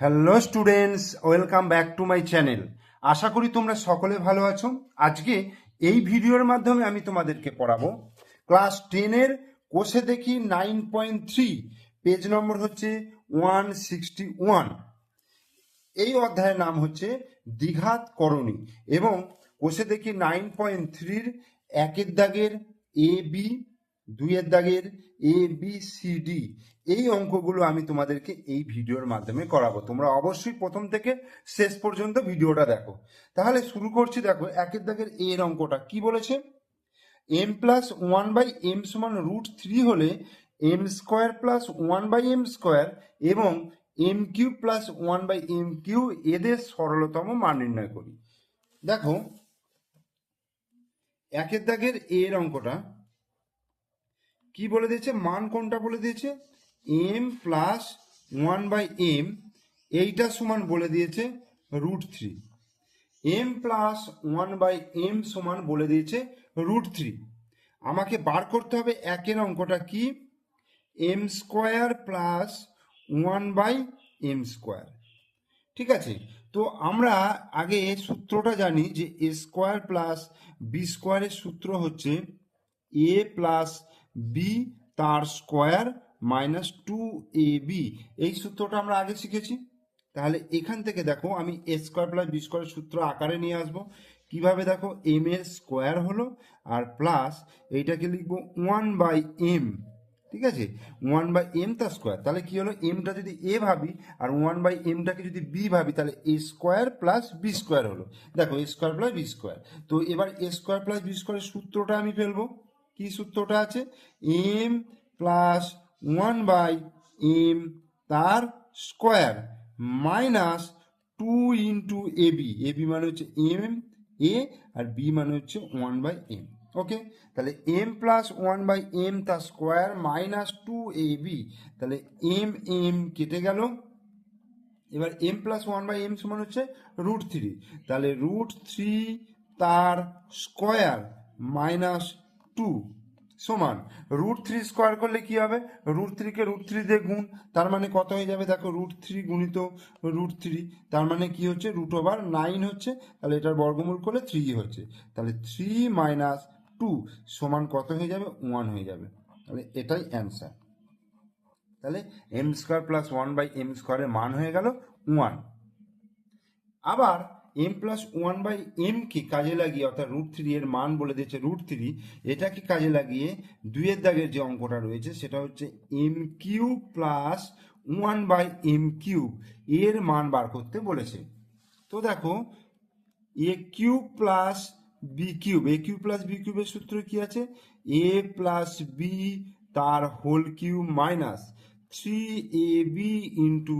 Hello students welcome back to my channel আশা করি তোমরা সকলে ভালো আছো। আজকে এই ভিডিওর মাধ্যমে আমি তোমাদেরকে পড়াবো। ক্লাস টেনের কোষে দেখি nine point three page number হচ্ছে ওয়ান সিক্সটি ওয়ান এই অধ্যায়ের নাম হচ্ছে দ্বিঘাত করণী এবং কোষে দেখি নাইন পয়েন্ট থ্রির একের দাগের এ বি দুইয়ের দাগের এ বি সি ডি এই অঙ্কগুলো আমি তোমাদেরকে এই ভিডিওর মাধ্যমে করাবো। তোমরা অবশ্যই প্রথম থেকে শেষ পর্যন্ত ভিডিওটা দেখো। তাহলে শুরু করছি, দেখো, একের দাগের এর অঙ্কটা। কি বলেছে? M plus one by M সমান রুট থ্রি হলে M square plus one by M square এবং M cube plus one by M cube এদের সরলতম মান নির্ণয় করি। দেখো, একের দাগের এর অঙ্কটা কি বলে দিয়েছে? মান কোনটা বলে দিয়েছে? M plus one by M এইটা সমান বলে দিয়েছে root three M plus one by M সমান বলে দিয়েছে রুট থ্রি আমাকে বার করতে হবে একের অঙ্কটা কি? M square plus one by M square ঠিক আছে? তো আমরা আগে সূত্রটা জানি যে এ স্কোয়ার প্লাস বি স্কোয়ারের সূত্র হচ্ছে এ প্লাস বি তার square minus two A B এই সূত্রটা আমরা আগে শিখেছি। তাহলে এখান থেকে দেখো, আমি এ স্কোয়ার প্লাস বি স্কোয়ারের সূত্র আকারে নিয়ে আসব। কীভাবে দেখো এম এর স্কোয়ার হলো, আর প্লাস এইটাকে লিখব ওয়ান বাই এম ঠিক আছে? ওয়ান বাই এম তার স্কোয়ার তাহলে কি হলো এমটা যদি এ ভাবি, আর ওয়ান বাই এমটাকে যদি বি ভাবি, তাহলে A square plus B square হলো। দেখো A square plus B square তো এবার এ স্কোয়ার প্লাস বি স্কোয়ারের সূত্রটা আমি ফেলব। কি সূত্রটা আছে? M plus one by M তার square minus two into A B A B মানে হচ্ছে এম এ আর বি মানে হচ্ছে ওয়ান বাই এম ওকে তাহলে M plus one by M তার square minus two A B তাহলে M M কেটে গেল। এবার M plus one by M সমান হচ্ছে রুট থ্রি তাহলে রুট থ্রি তার স্কোয়ার মাইনাস টু সমান। রুট থ্রি স্কোয়ার করলে কি হবে? রুট থ্রিকে রুট থ্রি দিয়ে গুণ, তার মানে কত হয়ে যাবে? দেখো রুট থ্রি গুণিত রুট থ্রি তার মানে কি হচ্ছে? রুট ওভার নাইন হচ্ছে, তাহলে এটার বর্গমূল করলে থ্রি হচ্ছে। তাহলে থ্রি মাইনাস টু সমান কত হয়ে যাবে? ওয়ান হয়ে যাবে। তাহলে এটাই অ্যান্সার তাহলে M square plus one by M স্কোয়ারের মান হয়ে গেল ওয়ান আবার M plus one by M এমকে কাজে লাগিয়ে, অর্থাৎ রুট থ্রি এর মান বলে দিয়েছে রুট থ্রি এটাকে কাজে লাগিয়ে দুইয়ের দাগের যে অঙ্কটা রয়েছে, সেটা হচ্ছে M cube plus one by M cube এর মান বার করতে বলেছে। তো দেখো A cube plus B cube A cube plus B কিউবের সূত্র কি আছে? এ প্লাস বি তার whole cube minus three A B into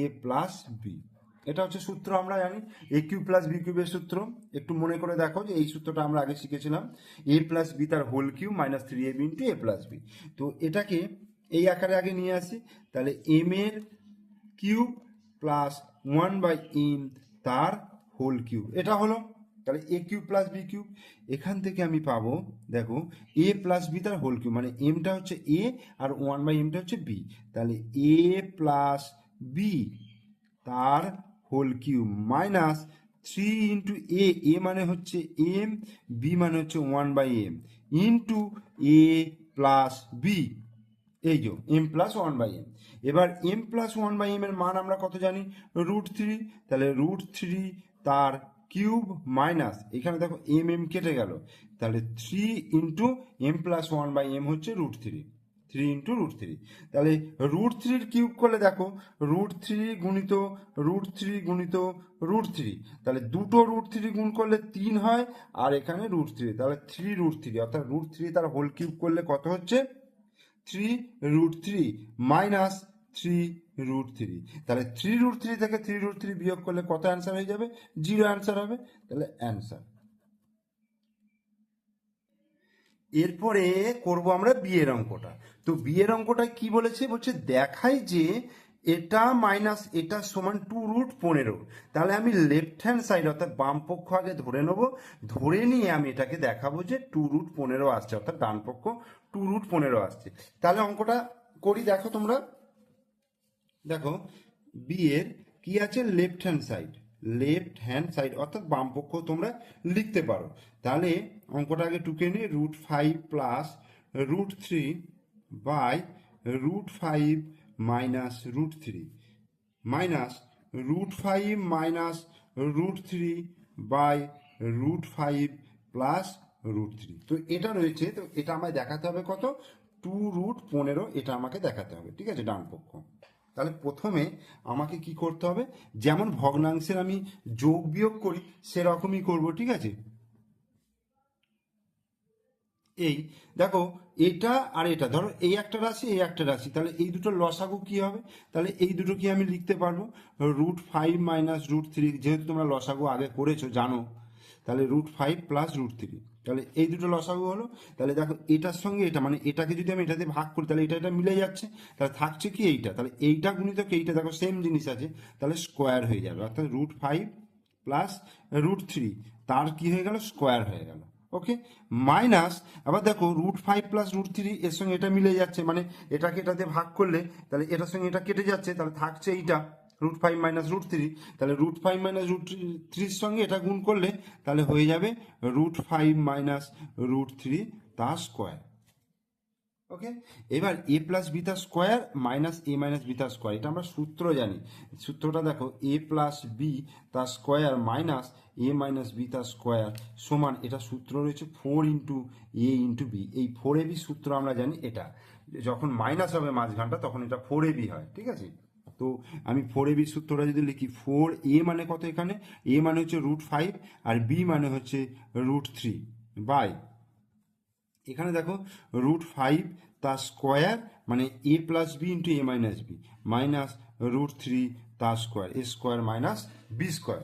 A plus B এটা হচ্ছে সূত্র আমরা জানি এ কিউ প্লাস বি কিউবের সূত্র। একটু মনে করে দেখো যে এই সূত্রটা আমরা আগে শিখেছিলাম। এ প্লাস বি তার whole cube minus three A B into A plus B তো এটাকে এই আকারে আগে নিয়ে আসি। তাহলে এম এর cube plus one by M তার হোল কিউব। এটা হলো, তাহলে A cube plus B cube. এখান থেকে আমি পাবো, দেখো এ প্লাস বি তার হোল কিউব মানে এমটা হচ্ছে এ আর ওয়ান বাই এমটা হচ্ছে বি তাহলে এ প্লাস বি তার whole cube minus three into A A মানে হচ্ছে এম বি মানে হচ্ছে one by M into A plus B এই যে M plus one by M এবার M plus one by M এর মান আমরা কত জানি? রুট থ্রি তাহলে রুট থ্রি তার কিউব মাইনাস এখানে দেখো এম এম কেটে গেল। তাহলে three into M plus one by M হচ্ছে root three three into root three তাহলে রুট থ্রির কিউব করলে দেখো রুট থ্রি গুণিত রুট থ্রি গুণিত রুট থ্রি তাহলে দুটো রুট থ্রি গুণ করলে তিন হয়, আর এখানে রুট থ্রি তাহলে থ্রি রুট থ্রি অর্থাৎ রুট থ্রি তার হোল কিউব করলে কত হচ্ছে? Three root three minus three root three তাহলে থ্রি রুট থ্রি থেকে থ্রি রুট থ্রি বিয়োগ করলে কত অ্যান্সার হয়ে যাবে? জিরো অ্যান্সার হবে। তাহলে অ্যান্সার এরপরে করব আমরা বিয়ের অঙ্কটা। তো বিয়ের অঙ্কটা কি বলেছে? বলছে, দেখাই যে এটা মাইনাস এটা সমান টু রুট পনেরো। তাহলে আমি লেফট হ্যান্ড সাইড অর্থাৎ বাম পক্ষ আগে ধরে নেব। ধরে নিয়ে আমি এটাকে দেখাবো যে টু রুট পনেরো আসছে, অর্থাৎ ডান পক্ষ টু রুট পনেরো আসছে। তাহলে অঙ্কটা করি, দেখো তোমরা। দেখো, বিয়ের কি আছে? Left hand side. Left hand side, অর্থাৎ বাম পক্ষ তোমরা লিখতে পারো। তাহলে অঙ্কটা আগে টুকে নিই root five plus root three by root five minus root three minus root five minus root three by root five plus root three তো এটা রয়েছে, তো এটা আমায় দেখাতে হবে কত? টু রুট পনেরো, এটা আমাকে দেখাতে হবে, ঠিক আছে, ডান পক্ষ। তাহলে প্রথমে আমাকে কি করতে হবে? যেমন ভগ্নাংশের আমি যোগ বিয়োগ করি, সেরকমই করব, ঠিক আছে? এই। দেখো, এটা আর এটা। ধরো, এই একটা রাশি, এই একটা রাশি। তাহলে এই দুটো লসাগু কি হবে? তাহলে এই দুটো কি আমি লিখতে পারব? Root five minus root three, যেহেতু তোমরা লসাগু আগে করেছ, জানো, তাহলে root five plus root three. তাহলে এই দুটো লসাগু হলো। তাহলে দেখো, এটার সঙ্গে এটা মানে এটাকে যদি আমি এটাতে ভাগ করি, তাহলে এটা এটা মিলে যাচ্ছে। তাহলে থাকছে কি এইটা? তাহলে এইটা গুণিতক এইটা দেখো সেম জিনিস আছে। তাহলে স্কোয়ার হয়ে যাবে। অর্থাৎ root five plus root three. তার কি হয়ে গেল? স্কোয়ার হয়ে গেল। ওকে মাইনাস আবার দেখো root five plus root three এর সঙ্গে এটা মিলে যাচ্ছে মানে এটাকে এটাতে ভাগ করলে, তাহলে এটার সঙ্গে এটা কেটে যাচ্ছে, তাহলে থাকছে এইটা root five minus root three তাহলে রুট ফাইভ মাইনাস রুট থ্রির সঙ্গে এটা গুণ করলে, তাহলে হয়ে যাবে root five minus root three তা স্কোয়ার ওকে এবার এ প্লাস বিটা স্কোয়ার মাইনাস এ মাইনাস বিটা স্কোয়ার এটা আমরা সূত্র জানি। সূত্রটা দেখো এ প্লাস বি তার square minus A minus B তার স্কোয়ার সমান এটা সূত্র রয়েছে four into A into B এই ফোর এ বি সূত্র আমরা জানি এটা। যখন মাইনাস হবে মাঝখানটা, তখন এটা ফোর এ বি হয়, ঠিক আছে? তো আমি ফোর এ বি সূত্রটা যদি লিখি ফোর এ মানে কত এখানে? এ মানে হচ্ছে রুট ফাইভ আর বি মানে হচ্ছে রুট থ্রি বাই এখানে দেখো রুট ফাইভ তার স্কোয়ার মানে A plus B into A minus B minus root three তার square A square minus B square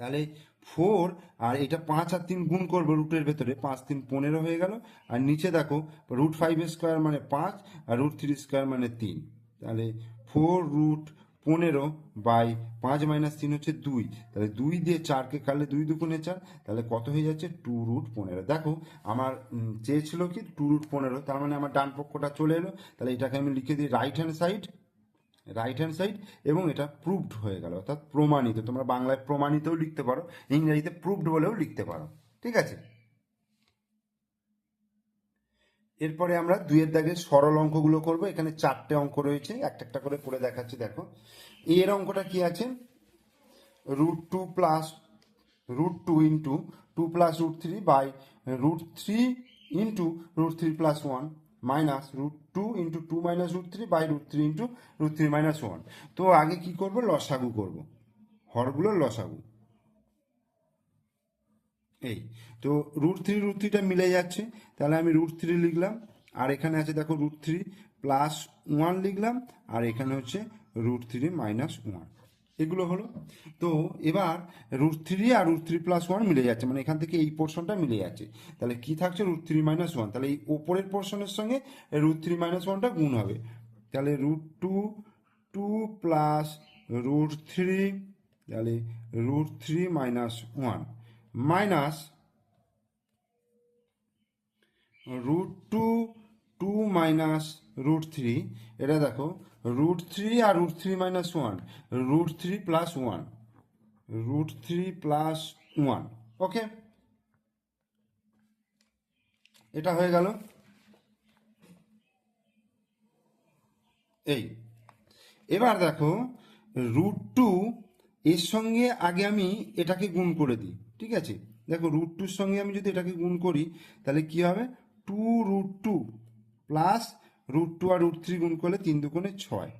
তাহলে ফোর আর এটা পাঁচ আর তিন গুণ করব রুটের ভেতরে, পাঁচ তিন পনেরো হয়ে গেল। আর নিচে দেখো রুট ফাইভ স্কোয়ার মানে পাঁচ আর রুট থ্রি স্কোয়ার মানে তিন। তাহলে ফোর রুট পনেরো বাই পাঁচ মাইনাস তিন হচ্ছে দুই। তাহলে দুই দিয়ে চারকে কাটলে দুই দুগুণে চার, তাহলে কত হয়ে যাচ্ছে? টু রুট পনেরো। দেখো, আমার চেয়েছিল কি? টু রুট পনেরো। তার মানে আমার ডান পক্ষটা চলে এলো। তাহলে এটাকে আমি লিখে দিই right hand side right hand side এবং এটা প্রুভড হয়ে গেল। অর্থাৎ প্রমাণিত। তোমরা বাংলায় প্রমাণিতও লিখতে পারো, ইংরাজিতে প্রুভড বলেও লিখতে পারো। ঠিক আছে? এরপরে আমরা দুইয়ের দাগের সরল অঙ্কগুলো করব। এখানে চারটে অঙ্ক রয়েছে, একটা একটা করে করে দেখাচ্ছি, দেখো। এর অঙ্কটা কি আছে? Root two plus root two into two plus root three by root three into root three plus one minus root two into two minus root three by root three into root three minus one. তো আগে কি করব? লসাগু করব। হরগুলোর লসাগু। এই। তো root three root থ্রিটা মিলে যাচ্ছে। তাহলে আমি রুট থ্রি লিখলাম। আর এখানে আছে, দেখো রুট থ্রি প্লাস ওয়ান লিখলাম। আর এখানে হচ্ছে রুট থ্রি মাইনাস ওয়ান এগুলো হলো। তো এবার রুট থ্রি আর রুট থ্রি প্লাস ওয়ান মিলে যাচ্ছে। মানে এখান থেকে এই পোর্শনটা মিলে যাচ্ছে। তাহলে কি থাকছে রুট থ্রি মাইনাস ওয়ান তাহলে এই ওপরের পোর্শনের সঙ্গে রুট থ্রি মাইনাস ওয়ানটা গুণ হবে। তাহলে root two two plus root three তাহলে root three minus one minus root two two minus root three এটা দেখো রুট থ্রি আর root three minus one root three plus one root three plus one okay এটা হয়ে গেল। এই, এবার দেখো root two এর সঙ্গে আগে আমি এটাকে গুণ করে দিই। ঠিক আছে? দেখো রুট টুর সঙ্গে আমি যদি এটাকে গুণ করি, তাহলে কি হবে? Two root two plus root two আর রুট থ্রি গুণ করলে তিন দুগুণে ছয়।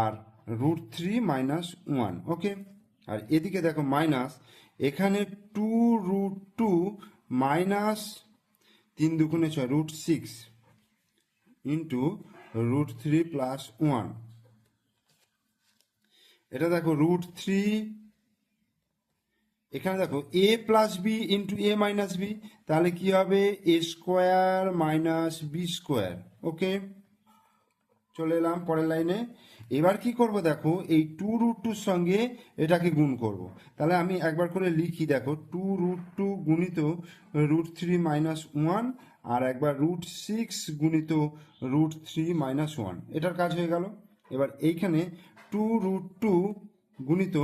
আর root three minus one okay আর এদিকে দেখো মাইনাস এখানে টু রুট টু মাইনাস তিন দুগুণে ছয় root six into root three plus one এটা দেখো রুট থ্রি এখানে দেখো A plus B into A minus B তাহলে কি হবে? A square minus B square okay চলে এলাম পরের লাইনে। এবার কি করব দেখো, এই টু রুট টুর সঙ্গে এটাকে গুণ করব। তাহলে আমি একবার করে লিখি, দেখো টু রুট টু গুণিত রুট থ্রি মাইনাস ওয়ান আর একবার রুট সিক্স গুণিত রুট থ্রি মাইনাস ওয়ান এটার কাজ হয়ে গেল। এবার এইখানে টু রুট টু গুণিত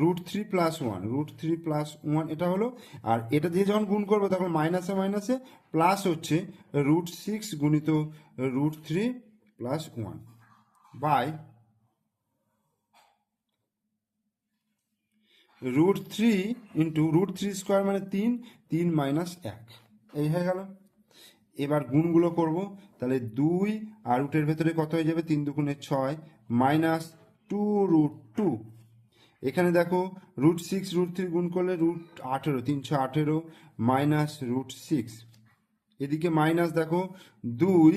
root three plus one root three plus one এটা হলো, আর এটা দিয়ে যখন গুণ করব তখন মাইনাসে মাইনাসে প্লাস হচ্ছে রুট সিক্স গুণিত root three plus one by root three into root three square মানে তিন তিন মাইনাস এক। এই হয়ে গেল। এবার গুণগুলো করব, তাহলে দুই আর রুটের ভেতরে কত হয়ে যাবে? তিন দুগুণে ছয় মাইনাস টু রুট টু এখানে দেখো রুট সিক্স রুট থ্রি গুণ করলে রুট আঠেরো, তিনশো আঠেরো মাইনাস রুট সিক্স এদিকে মাইনাস দেখো দুই,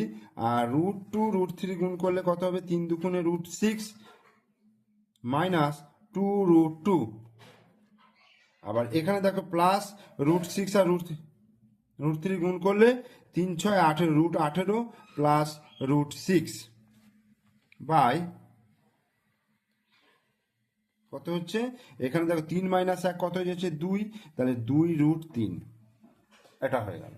আর রুট টু রুট থ্রি গুণ করলে কত হবে? তিন দুগুণে root six minus two root two আবার এখানে দেখো প্লাস রুট সিক্স আর রুট রুট থ্রি গুণ করলে তিন ছয় আঠেরো রুট আঠেরো প্লাস রুট সিক্স বাই কত হচ্ছে? এখানে দেখো তিন মাইনাস এক কত হয়ে যাচ্ছে? দুই। তাহলে দুই রুট তিন। এটা হয়ে গেল।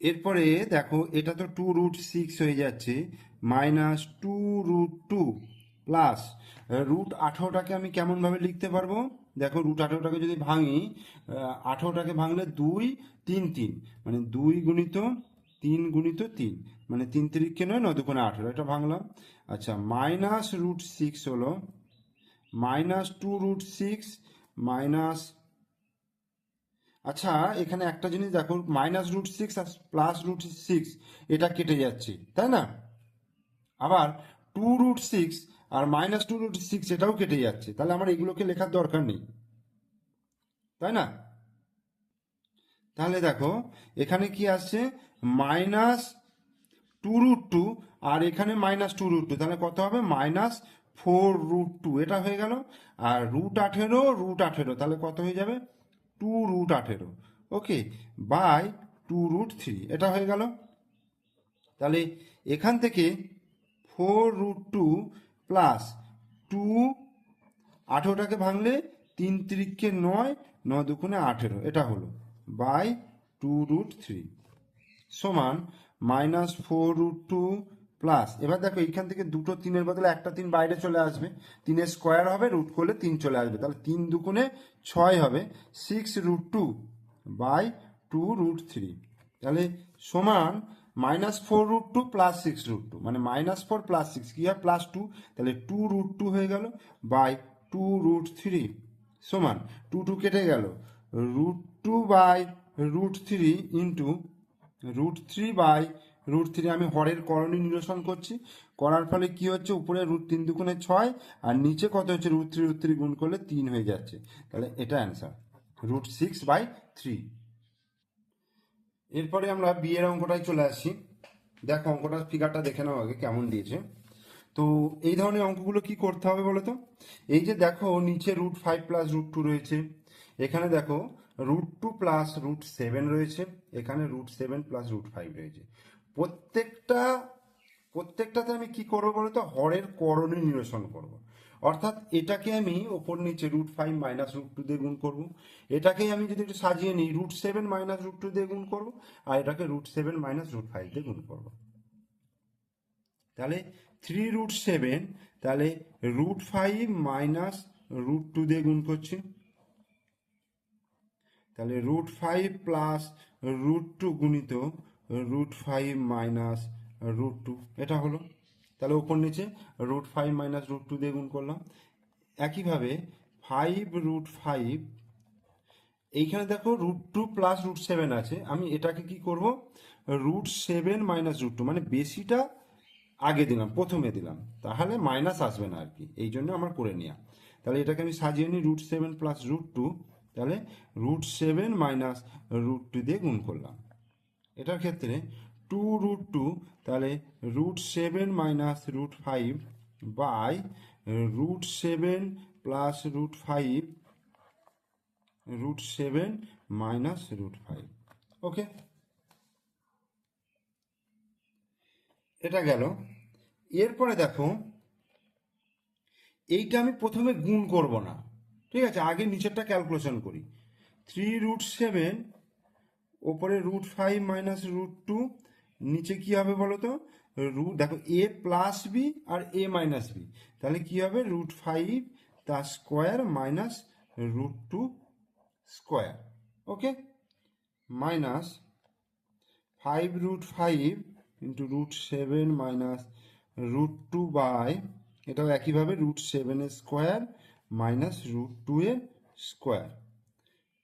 এরপরে দেখো, এটা তো টু রুট সিক্স হয়ে যাচ্ছে। Minus two root two plus root আঠেরোটাকে আমি কেমনভাবে লিখতে পারব? দেখো রুট আঠেরোটাকে যদি ভাঙি আঠেরোটাকে ভাঙলে দুই, তিন তিন। মানে দুই গুণিত তিন গুণিত তিন। মানে তিন তিরিখকে নয় নয় দুগুণে আঠেরো, এটা ভাঙলাম। আচ্ছা মাইনাস রুট সিক্স হলো minus two root six minus আচ্ছা এখানে একটা জিনিস দেখো মাইনাস রুট সিক্স আর প্লাস রুট সিক্স এটা কেটে যাচ্ছে, তাই না? আবার টু রুট সিক্স আর মাইনাস টু রুট সিক্স এটাও কেটে যাচ্ছে, তাহলে আমার এগুলোকে লেখার দরকার নেই, তাই না? তাহলে দেখো, এখানে কি আসছে? মাইনাস টু রুট টু আর এখানে মাইনাস টু রুট টু তাহলে কত হবে? মাইনাস ফোর রুট টু এটা হয়ে গেল। আর রুট আঠেরো রুট আঠেরো, তাহলে কত হয়ে যাবে? টু রুট আঠেরো okay by two root three এটা হয়ে গেল। তাহলে এখান থেকে four root two plus two আঠেরোটাকে ভাঙলে তিন তিরিখকে নয় ন দুগুণে আঠেরো, এটা হলো। বাই টু রুট থ্রি সমান minus four root two plus এবার দেখো, এইখান থেকে দুটো তিনের বদলে একটা তিন বাইরে চলে আসবে। তিনের স্কোয়ার হবে রুট করলে তিন চলে আসবে। তাহলে তিন দুগুণে ছয় হবে six root two by two root three তাহলে সমান minus four root two plus six root two মানে মাইনাস ফোর প্লাস সিক্স কি হয়? প্লাস টু তাহলে টু রুট টু হয়ে গেল বাই টু রুট থ্রি সমান। টু টু কেটে গেল। Root two by root three into root three by root three আমি হরের করণী নিরসন করছি। করার ফলে কি হচ্ছে? উপরে রুট তিন দুগুণে ছয় আর নিচে কত হচ্ছে? রুট থ্রি রুট থ্রি গুণ করলে তিন হয়ে যাচ্ছে। তাহলে এটা answer root six by three এরপরে আমরা বিয়ের অঙ্কটায় চলে আসছি দেখো অঙ্কটার ফিগারটা দেখে নাও আগে, কেমন দিয়েছে। তো এই ধরনের অঙ্কগুলো কি করতে হবে বলো তো এই যে দেখো, নিচে root five plus root two রয়েছে। এখানে দেখো root two plus root seven রয়েছে, এখানে root seven plus root five রয়েছে। প্রত্যেকটা, প্রত্যেকটাতে আমি কি করব বলতো? হরের করণী নিরসন করব। অর্থাৎ এটাকে আমি ওপর নিচে root five minus root two দিয়ে গুণ করব। এটাকে আমি যদি একটু সাজিয়ে নিই root seven minus root two দিয়ে গুণ করব, আর এটাকে root seven minus root five দিয়ে গুণ করব। তাহলে থ্রি রুট সেভেন তাহলে root five minus root two দিয়ে গুণ করছি। তাহলে root five plus root two গুণিত root five minus root two এটা হলো। তাহলে ওপর নিচে root five minus root two দিয়ে গুণ করলাম। একইভাবে ফাইভ রুট ফাইভ এইখানে দেখো root two plus root seven আছে। আমি এটাকে কি করব? Root seven minus root two মানে বেশিটা আগে দিলাম, প্রথমে দিলাম। তাহলে মাইনাস আসবে না আর কি। এই জন্য আমার করে নেওয়া তাহলে এটাকে আমি সাজিয়ে নিই root seven plus root two তাহলে root seven minus root two দিয়ে গুণ করলাম। এটার ক্ষেত্রে টু রুট টু তাহলে root seven minus root five by root seven plus root five root seven minus root five okay এটা গেল। এরপরে দেখো, এইটা আমি প্রথমে গুণ করব না। ঠিক আছে, আগে নিচেরটা ক্যালকুলেশন করি। থ্রি রুট সেভেন ওপরে root five minus root two নিচে কি হবে বলো তো রুট দেখো এ প্লাস বি আর এ মাইনাস বি তাহলে কি হবে? রুট ফাইভ তার square minus root two square okay minus five root five into root seven minus root two by এটাও একইভাবে রুট সেভেনের স্কোয়ার মাইনাস রুট টু এর square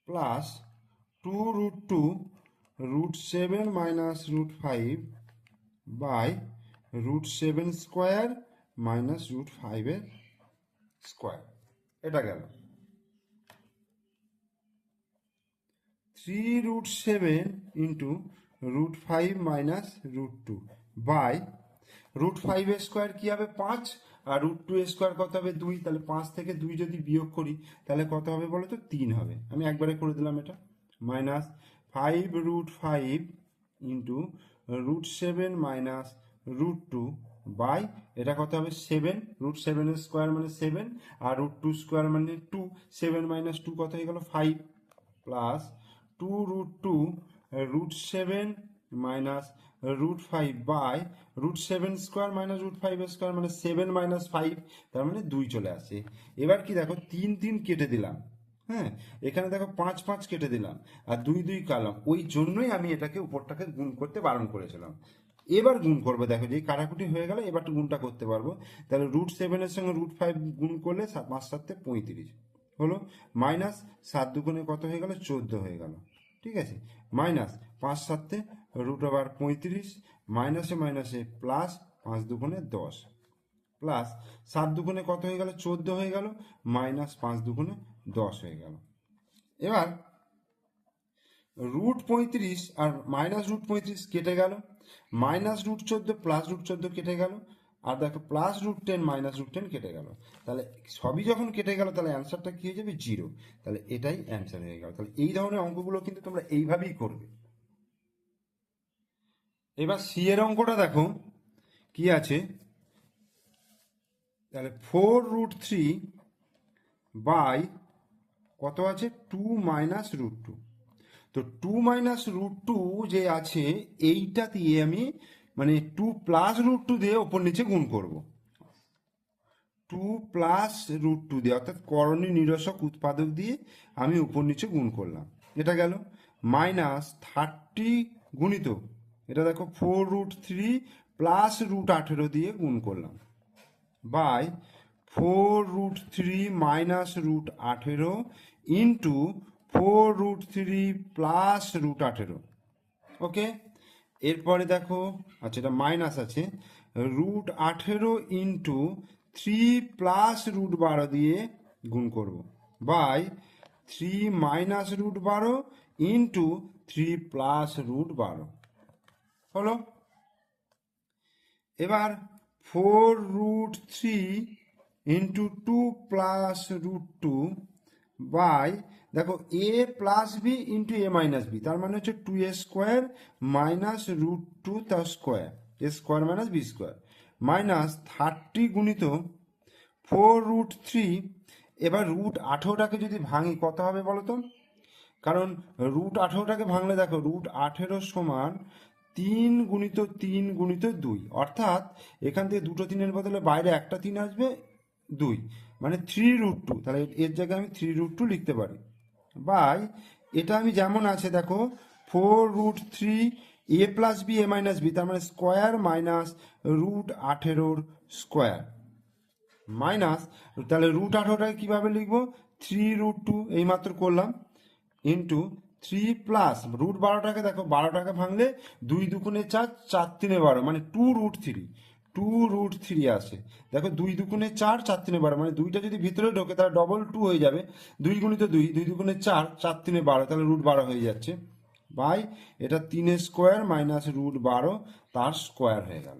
plus two root two root seven minus root five by root seven square minus root ফাইভের square এটা গেল। Three root seven into root five minus root two by root ফাইভের square কী হবে? পাঁচ আর root two square কত হবে দুই? তাহলে পাঁচ থেকে দুই যদি বিয়োগ করি, তাহলে কত হবে বলো তো? তিন হবে। আমি একবারে করে দিলাম এটা। Minus five root five into root seven minus root two by এটা কত হবে? সেভেন রুট সেভেনের স্কোয়ার মানে সেভেন আর রুট টু স্কোয়ার মানে টু সেভেন মাইনাস টু কত হয়ে গেল? Five plus two root two root seven minus root five by root seven square minus root five square মানে সেভেন মাইনাস ফাইভ তার মানে দুই চলে আসে। এবার কি দেখো, তিন তিন কেটে দিলাম হ্যাঁ? এখানে দেখো পাঁচ পাঁচ কেটে দিলাম, আর দুই দুই কালাম। ওই জন্যই আমি এটাকে উপরটাকে গুণ করতে বারণ করেছিলাম। এবার গুণ করবে, দেখো যে কাটাকুটি হয়ে গেল এবার গুণটা করতে পারব। তাহলে রুট সেভেনের সঙ্গে রুট ফাইভ গুণ করলে পাঁচ সাতে পঁয়ত্রিশ হলো। মাইনাস সাত দুগুণে কত হয়ে গেল? চোদ্দ হয়ে গেল। ঠিক আছে? মাইনাস পাঁচ সাতে রুট আবার পঁয়ত্রিশ মাইনাসে মাইনাসে প্লাস পাঁচ দুগুণে দশ। প্লাস সাত দুগুণে কত হয়ে গেল? চোদ্দ হয়ে গেল। মাইনাস পাঁচ দুগুণে দশ হয়ে গেল। এবার রুট পঁয়ত্রিশ আর মাইনাস রুট পঁয়ত্রিশ কেটে গেল। মাইনাস রুট চোদ্দ প্লাস রুট চোদ্দ কেটে গেল। আর দেখো plus root ten minus root ten কেটে গেল। তাহলে সবই যখন কেটে গেল, তাহলে অ্যান্সারটা কি হয়ে যাবে? জিরো তাহলে এটাই অ্যান্সার হয়ে গেল। তাহলে এই ধরনের অঙ্কগুলো কিন্তু তোমরা এইভাবেই করবে। এবার সি এর অঙ্কটা দেখো। কি আছে? তাহলে ফোর রুট থ্রি বাই কত আছে? টু মাইনাস রুট টু তো টু মাইনাস রুট টু যে আছে, এইটা দিয়ে আমি মানে টু প্লাস রুট টু দিয়ে ওপর নিচে গুণ করব। টু প্লাস রুট টু দিয়ে, অর্থাৎ করণী নিরসক উৎপাদক দিয়ে আমি উপর নিচে গুণ করলাম। এটা গেল? মাইনাস থার্টি গুণিত এটা দেখো four root three plus root আঠেরো দিয়ে গুণ করলাম। By four root three minus root আঠেরো into four root three plus root আঠেরো। ওকে এরপরে দেখো আচ্ছা এটা মাইনাস আছে। রুট আঠেরো ইন্টু থ্রি প্লাস রুট বারো দিয়ে গুণ করব। বাই থ্রি মাইনাস রুট বারো ইন্টু থ্রি প্লাস রুট বারো। হলো? এবার four root three into two plus root two by দেখো A plus B into A minus B তার মানে হচ্ছে two A square minus root two তার square A square minus B square minus thirty গুণিত four root three এবার root আঠেরোটাকে যদি ভাঙি, কত হবে বলো তো কারণ রুট আঠেরোটাকে ভাঙলে দেখো রুট আঠেরো সমান তিন গুণিত তিন গুণিত দুই। অর্থাৎ এখান থেকে দুটো তিনের বদলে বাইরে একটা তিন আসবে দুই। মানে থ্রি রুট টু তাহলে এর জায়গায় আমি থ্রি রুট টু লিখতে পারি। বাই, এটা আমি যেমন আছে, দেখো four root three A plus B A minus B তার মানে স্কোয়ার মাইনাস রুট আঠেরোর স্কোয়ার মাইনাস তাহলে রুট আঠেরোটাকে কীভাবে লিখব? থ্রি রুট টু এইমাত্র করলাম ইন্টু থ্রি প্লাস রুট বারোটাকে দেখো বারোটাকে ভাঙলে দুই দুগুণে চার চার তিনে বারো মানে two root three two root three আসে। দেখো, দুই দুগুণে চার চার তিনে বারো মানে দুইটা যদি ভিতরে ঢোকে, তাহলে ডবল টু হয়ে যাবে। দুই গুণিত দুই দুই দুগুণে চার চার তিনে বারো, তাহলে রুট বারো হয়ে যাচ্ছে। বাই এটা তিনের স্কোয়ার মাইনাস রুট বারো, তার স্কোয়ার হয়ে গেল।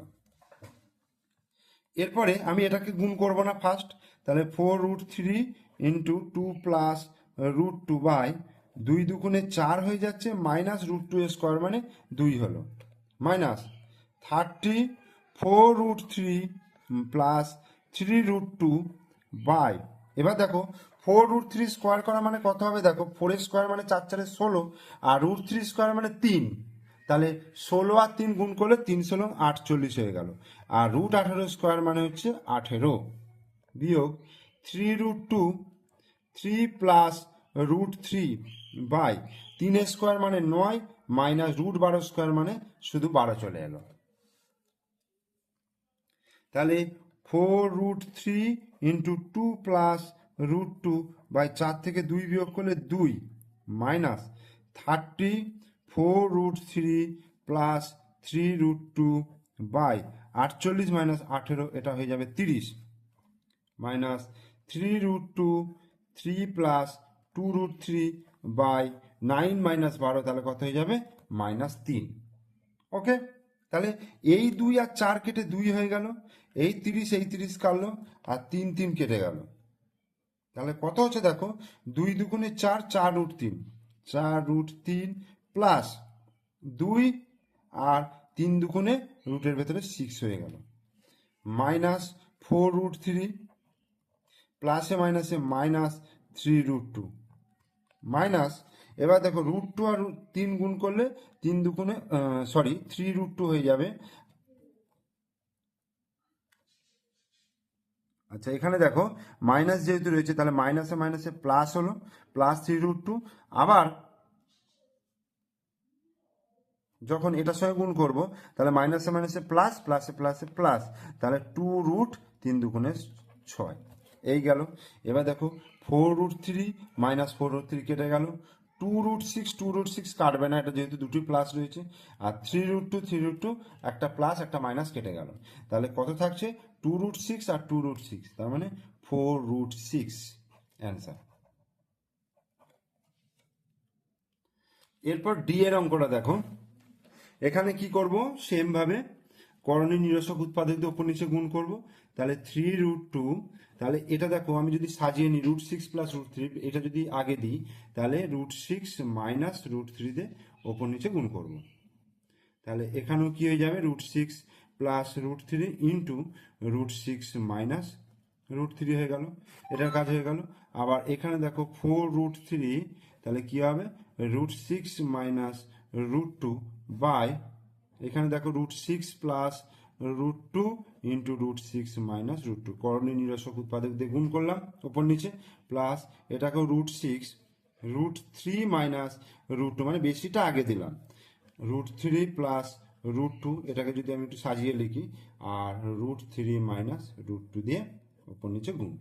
এরপরে আমি এটাকে গুণ করব না ফার্স্ট তাহলে four root three into two plus root two by দুই দুগুণে চার হয়ে যাচ্ছে মাইনাস রুট টু স্কোয়ার মানে দুই হলো। Minus thirty four root three plus three root two by এবার দেখো ফোর রুট থ্রি স্কোয়ার করা মানে কত হবে? দেখো ফোর স্কোয়ার মানে চার চারে ষোলো, আর রুট থ্রি স্কোয়ার মানে তিন। তাহলে ষোলো আর তিন গুণ করলে তিন ষোলো আটচল্লিশ হয়ে গেল। আর রুট আঠেরো স্কোয়ার মানে হচ্ছে আঠেরো। বিয়োগ three root two three plus root three by তিন স্কোয়ার মানে নয় মাইনাস রুট বারো স্কোয়ার মানে শুধু বারো চলে এলো। তাহলে four root three into two plus root two by চার থেকে দুই বিয়োগ করলে দুই minus thirty four root three plus three root two by আটচল্লিশ মাইনাস আঠেরো, এটা হয়ে যাবে তিরিশ। Minus three root two, three plus two root three by nine minus বারো তাহলে কত হয়ে যাবে? মাইনাস তিন। ওকে তাহলে এই দুই আর চার কেটে দুই হয়ে গেল। এই তিরিশ এই তিরিশ কাটলো আর তিন তিন কেটে গেল। তাহলে কত হচ্ছে দেখো? দুই দুগুণে চার চার রুট তিন। চার রুট তিন প্লাস দুই আর তিন দুগুণে রুটের ভেতরে সিক্স হয়ে গেল। মাইনাস ফোর রুট থ্রি প্লাসে মাইনাসে minus three root two minus, এবার দেখো রুট টু আর তিন গুণ করলে তিন দুগুণে সরি থ্রি রুট টু হয়ে যাবে। আচ্ছা এখানে দেখো মাইনাস যেহেতু রয়েছে, তাহলে মাইনাসে মাইনাসে প্লাস হলো প্লাস থ্রি রুট টু আবার যখন এটার সঙ্গে গুণ করব, তাহলে মাইনাসে মাইনাসে প্লাস প্লাসে প্লাসে প্লাস তাহলে টু রুট তিন দুগুণে ছয়। এই গেল। এবার দেখো four root three minus four root three কেটে গেল। Two root six two root six কাটবে না, এটা যেহেতু দুটি প্লাস রয়েছে। আর three root two three root two একটা প্লাস একটা মাইনাস কেটে গেল। তাহলে কত থাকছে? টু রুট সিক্স আর টু রুট সিক্স তার মানে ফোর রুট সিক্স অ্যান্সার এরপর ডি এর অঙ্কটা দেখো। এখানে কি করব? সেম ভাবে করণীয় নিরসক উৎপাদকদের উপর নিচে গুণ করব। তাহলে থ্রি রুট টু তাহলে এটা দেখো, আমি যদি সাজিয়ে নিই root six plus root three এটা যদি আগে দিই, তাহলে রুট সিক্স মাইনাস রুট থ্রিতে ওপর নিচে গুণ করব। তাহলে এখানেও কি হয়ে যাবে? Root six plus root three into root six minus root three হয়ে গেল। এটার কাজ হয়ে গেল। আবার এখানে দেখো ফোর রুট থ্রি তাহলে কি হবে? Root six minus root two by এখানে দেখো root six plus root two into root six minus root two করণীয় নিরসক উৎপাদক দিয়ে গুণ করলাম ওপর নিচে। প্লাস এটাকেও root six root three minus root two মানে বেশিটা আগে দিলাম। Root three plus root two এটাকে যদি আমি একটু সাজিয়ে লিখি, আর root three minus root two দিয়ে ওপর নিচে গুণ।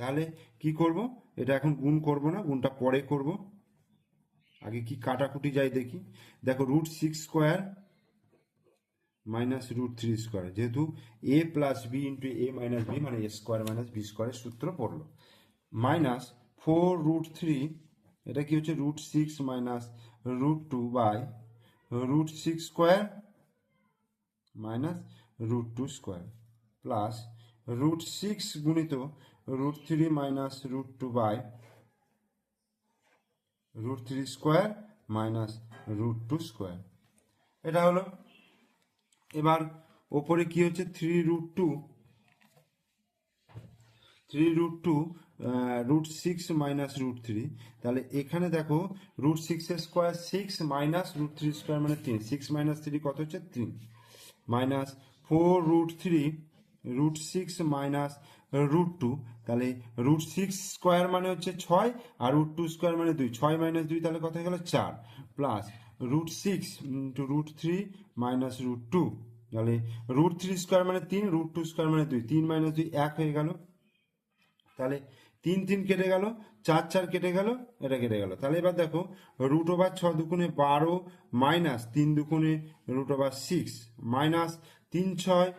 তাহলে কি করব? এটা এখন গুণ করব না, গুণটা পরে করব। আগে কি কাটাকুটি যাই দেখি। দেখো root six square minus root three square যেহেতু A plus B into A minus B মানে এ স্কোয়ার মাইনাস বি স্কোয়ারের সূত্র পড়ল। মাইনাস ফোর রুট থ্রি এটা কি হচ্ছে? Root six minus root two by root six square minus root two square plus root six গুণিত root three minus root two by root three square minus root two square এটা হলো এবার ওপরে কি হচ্ছে? Three root two three root two root six minus root three তাহলে এখানে দেখো root six square six minus root three square মানে তিন। সিক্স মাইনাস থ্রি কত হচ্ছে? তিন। Minus four root three root six minus root two তাহলে root six square মানে হচ্ছে ছয়, আর রুট টু স্কোয়ার মানে দুই। ছয় মাইনাস দুই তাহলে কত হয়ে গেল? চার। Plus root six into root three minus root two তাহলে রুট থ্রি স্কোয়ার মানে তিন রুট টু স্কোয়ার মানে দুই। তিন মাইনাস দুই এক হয়ে গেল। তাহলে তিন তিন কেটে গেল। চার চার কেটে গেল। এটা কেটে গেল। তাহলে এবার দেখো রুট ওভার ছ দুগুণে বারো মাইনাস তিন দুগুণে রুট ওভার সিক্স মাইনাস তিন, ছয়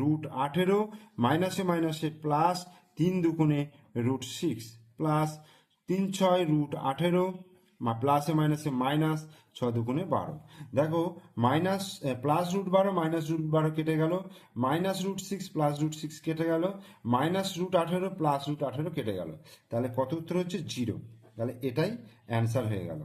রুট আঠেরো মাইনাসে মাইনাসে প্লাস তিন দুগুণে রুট সিক্স প্লাস তিন, ছয় রুট আঠেরো প্লাসে মাইনাসে মাইনাস ছ দুগুণে বারো। দেখো মাইনাস প্লাস রুট বারো মাইনাস রুট বারো কেটে গেল। Minus root six plus root six কেটে গেল। মাইনাস রুট আঠেরো প্লাস রুট আঠেরো কেটে গেল। তাহলে কত উত্তর হচ্ছে? জিরো তাহলে এটাই অ্যান্সার হয়ে গেল।